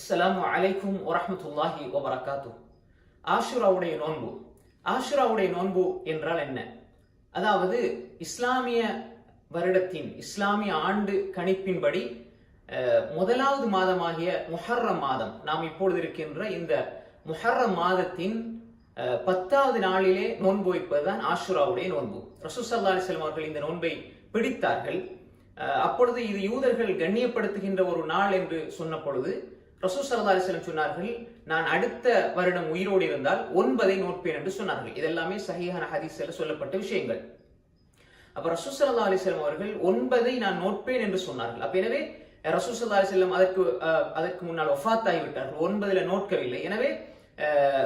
அஸ்லாம் அலைக்கும் வரமத்துல்லாஹி வபரகாத்து ஆஷுராவுடைய நோன்பு. ஆஷுராவுடைய நோன்பு என்றால் என்ன? அதாவது இஸ்லாமிய வருடத்தின் இஸ்லாமிய ஆண்டு கணிப்பின்படி முதலாவது மாதமாகிய முஹர்ரம் மாதம் நாம் இப்பொழுது இருக்கின்ற இந்த முஹர்ரம் மாதத்தின் பத்தாவது நாளிலே நோன்பு வைப்பதுதான் ஆஷுராவுடைய நோன்பு. ரசூசல்லா அலிஸ்லாம் அவர்கள் இந்த நோன்பை பிடித்தார்கள். அப்பொழுது இது யூதர்கள் கண்ணியப்படுத்துகின்ற ஒரு நாள் என்று சொன்ன பொழுது ரசூல் சல்லா அலிஸ்லம் சொன்னார்கள் நான் அடுத்த வருடம் உயிரோடு இருந்தால் ஒன்பதை நோட்பேன் என்று சொன்னார்கள். இதெல்லாமே சஹீஹான ஹதீஸில் சொல்லப்பட்ட விஷயங்கள். அப்ப ரசூல் சல்லா அலிஸ்லம் அவர்கள் ஒன்பதை நான் நோட்பேன் என்று சொன்னார்கள். அப்ப எனவே ரசூல் சல்லா அலிஸ்லம் அதற்கு அஹ், அதற்கு முன்னால் ஒஃபாத் ஆகிவிட்டார்கள் ஒன்பதுல நோட்கவில்லை. எனவே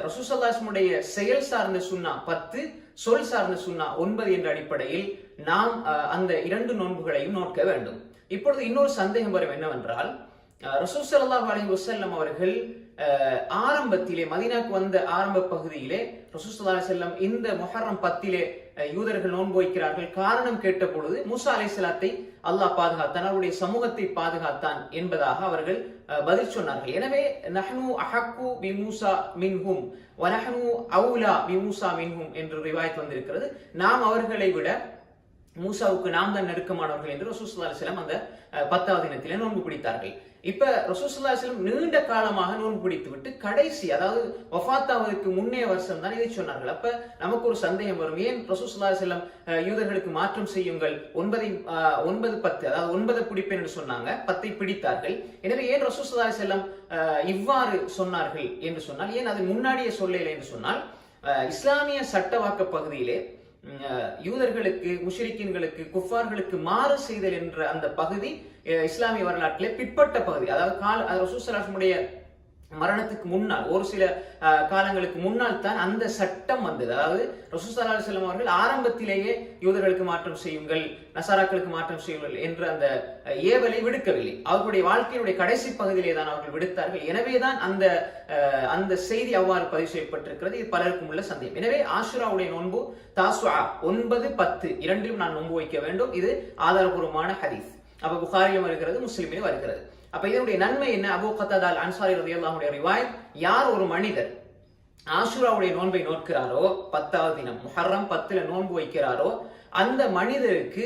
ரசூல் சல்லாஸ்முடைய செயல் சார்ந்த சுண்ணா பத்து சொல் சார்ந்த சுண்ணா ஒன்பது என்ற அடிப்படையில் நாம் அஹ், அந்த இரண்டு நோன்புகளையும் நோட்க வேண்டும். இப்பொழுது இன்னொரு சந்தேகம் வரும் என்னவென்றால் ரசூல் சல்லாஹ் அலி வசல்லம் அவர்கள் ஆரம்பத்திலே மதினாக்கு வந்த ஆரம்ப பகுதியிலே ரசூல் சல்லா அலைஹி வஸல்லம் இந்த முஹர்ரம் பத்திலே யூதர்கள் நோன்பு வைக்கிறார்கள். காரணம் கேட்ட பொழுது மூசா அலைஹிஸ்ஸலாத்தை அல்லாஹ் பாதுகாத்தான் அவருடைய சமூகத்தை பாதுகாத்தான் என்பதாக அவர்கள் பதில் சொன்னார்கள். எனவே நஹ்னு அஹக்கு பி மூசா மின்ஹும் வனஹ்னு அவுலா பி மூசா மின்ஹும் என்று ரிவாயத் வந்திருக்கிறது. நாம் அவர்களை விட மூசாவுக்கு நாம் தான் நெருக்கமானவர்கள் என்று ரசூசுல்லா அலிஸ்லாம் அந்த பத்தாவது தினத்திலே நோன்பு பிடித்தார்கள். இப்ப ரசூசுல்லா அலிஸ்லாம் நீண்ட காலமாக நோன்பு பிடித்து விட்டு கடைசி அதாவது வஃபாத்தாவதற்கு முன்னே வருஷம் தான் இதை சொன்னார்கள். அப்ப நமக்கு ஒரு சந்தேகம் வரும். ஏன் ரசூசுல்லா செல்லம் யூதர்களுக்கு மாற்றம் செய்யுங்கள்? ஒன்பதை ஒன்பது பத்து அதாவது ஒன்பதை பிடிப்பேன் என்று சொன்னாங்க. பத்தை பிடித்தார்கள். எனவே ஏன் ரசூசுல்லா செல்லம் இவ்வாறு சொன்னார்கள் என்று சொன்னால் ஏன் அது முன்னாடியே சொல்லலை என்று சொன்னால் இஸ்லாமிய சட்டவாக்க பகுதியிலே யூதர்களுக்கு முஷரிக்கின்களுக்கு குஃபார்களுக்கு மாறு செய்தல் என்ற அந்த பகுதி இஸ்லாமிய வரலாற்றிலே பிற்பட்ட பகுதி. அதாவது கால ரசூசலாசமுடைய மரணத்துக்கு முன்னால் ஒரு சில காலங்களுக்கு முன்னால் தான் அந்த சட்டம் வந்தது. அதாவது ரசூசல்லா செல்லம் அவர்கள் ஆரம்பத்திலேயே யூதர்களுக்கு மாற்றம் செய்யுங்கள் நசாராக்களுக்கு மாற்றம் செய்யுங்கள் என்று அந்த ஏவலை விடுக்கவில்லை. அவர்களுடைய வாழ்க்கையினுடைய கடைசி பகுதியிலே தான் அவர்கள் விடுத்தார்கள். எனவே தான் அந்த அந்த செய்தி அவ்வாறு பதிவு செய்யப்பட்டிருக்கிறது. இது பலருக்கும் உள்ள சந்தேகம். எனவே ஆஷுராவுடைய நோன்பு தாசுஆ ஒன்பது பத்து இரண்டிலும் நான் நோன்பு வைக்க வேண்டும். இது ஆதாரபூர்வமான ஹதீஸ். அப்ப புகாரியும் வருகிறது முஸ்லீமிலும் வருகிறது. அப்ப இதனுடைய நன்மை என்ன? அபு கத்தாதால் அன்சாரி ரதியல்லாஹுடைய ரிவாயத் யார் ஒரு மனிதர் ஆஷுராவுடைய நோன்பை நோக்கிறாரோ பத்தாவது தினம் முஹர்ரம் பத்துல நோன்பு வைக்கிறாரோ அந்த மனிதருக்கு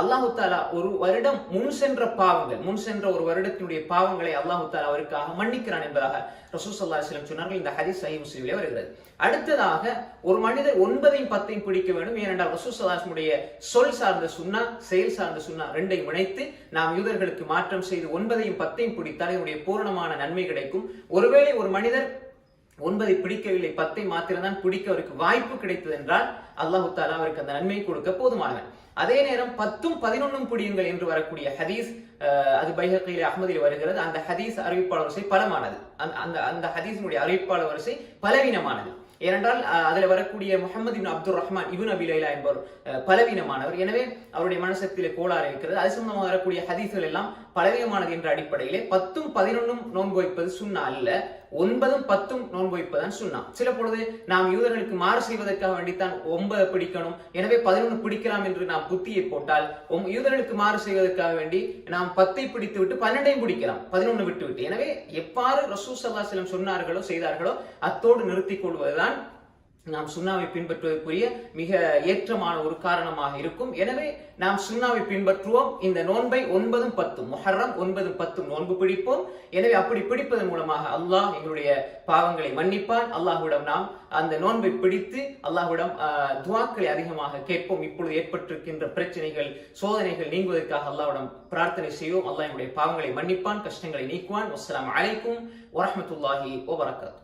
அல்லாஹு தாலா ஒரு வருடம் முன் சென்ற பாவங்கள் முன் சென்ற ஒரு வருடத்தினுடைய பாவங்களை அல்லாஹு தாலா அவருக்காக மன்னிக்கிறான் என்பதாக ரசூஸ் சல்லா சிலம் சொன்னார்கள். இந்த ஹதீஸ் சஹி முஸ்லீமிலே வருகிறது. அடுத்ததாக ஒரு மனிதர் ஒன்பதையும் பத்தையும் பிடிக்க வேண்டும். ஏனென்றால் ரசூஸ் சல்லாஹ்முடைய சொல் சார்ந்த சுன்னா செயல் சார்ந்த சுன்னா ரெண்டையும் இணைத்து நாம் யூதர்களுக்கு மாற்றம் செய்து ஒன்பதையும் பத்தையும் பிடித்தால் இதனுடைய பூரணமான நன்மை கிடைக்கும். ஒருவேளை ஒரு மனிதர் ஒன்பதை பிடிக்கவில்லை பத்தை மாத்திரம்தான் பிடிக்க அவருக்கு வாய்ப்பு கிடைத்தது என்றால் அல்லாஹு தாலா அவருக்கு அந்த நன்மை கொடுக்க போதுமானவன் அதே நேரம் பத்தும் பதினொன்னும் புடியுங்கள் என்று வரக்கூடிய ஹதீஸ் அது பைஹக்கையில் அகமதில் வருகிறது. அந்த ஹதீஸ் அறிவிப்பாளர் வரிசை பலமானது. அந்த அந்த ஹதீஸினுடைய அறிவிப்பாளர் வரிசை பலவீனமானது. ஏனென்றால் அதில் வரக்கூடிய முகமது இன் அப்துல் ரஹ்மான் இபுன் அபி லைலா என்பவர் பலவீனமானவர். எனவே அவருடைய மனசக்தியிலே கோளாறு இருக்கிறது. அது சம்பந்தமாக வரக்கூடிய ஹதீஸ்கள் எல்லாம் பலவீனமானது என்ற அடிப்படையிலே பத்தும் பதினொன்னும் நோன்பு வைப்பது சுண்ணா அல்ல ஒன்பதும் பத்தும் நோன்பு வைப்பதான் சுண்ணா சில பொழுது நாம் யூதர்களுக்கு மாறு செய்வதற்காக வேண்டித்தான் ஒன்பதை பிடிக்கணும். எனவே பதினொன்று பிடிக்கலாம் என்று நாம் புத்தியை போட்டால் யூதர்களுக்கு மாறு செய்வதற்காக வேண்டி நாம் பத்தை பிடித்து விட்டு பன்னெண்டையும் பிடிக்கலாம். பதினொன்று விட்டு விட்டு எனவே எவ்வாறு ரசூ சல்லா சொன்னார்களோ செய்தார்களோ அத்தோடு நிறுத்திக் கொள்வதுதான் நாம் சுண்ணாவை பின்பற்றுவதற்குரிய மிக ஏற்றமான ஒரு காரணமாக இருக்கும். எனவே நாம் சுண்ணாவை பின்பற்றுவோம். இந்த நோன்பை ஒன்பதும் பத்தும் மொஹர்ரம் ஒன்பதும் பத்தும் நோன்பு பிடிப்போம். எனவே அப்படி பிடிப்பதன் மூலமாக அல்லாஹ் எங்களுடைய பாவங்களை மன்னிப்பான். அல்லாஹுடம் நாம் அந்த நோன்பை பிடித்து அல்லாஹுடம் துவாக்களை அதிகமாக கேட்போம். இப்பொழுது ஏற்பட்டிருக்கின்ற பிரச்சனைகள் சோதனைகள் நீங்குவதற்காக அல்லாஹுடம் பிரார்த்தனை செய்வோம். அல்லாஹ் எங்களுடைய பாவங்களை மன்னிப்பான் கஷ்டங்களை நீக்குவான். அஸ்லாம் அலைக்கும் வரஹ்மத்துல்லாஹி வபரகாத்துஹு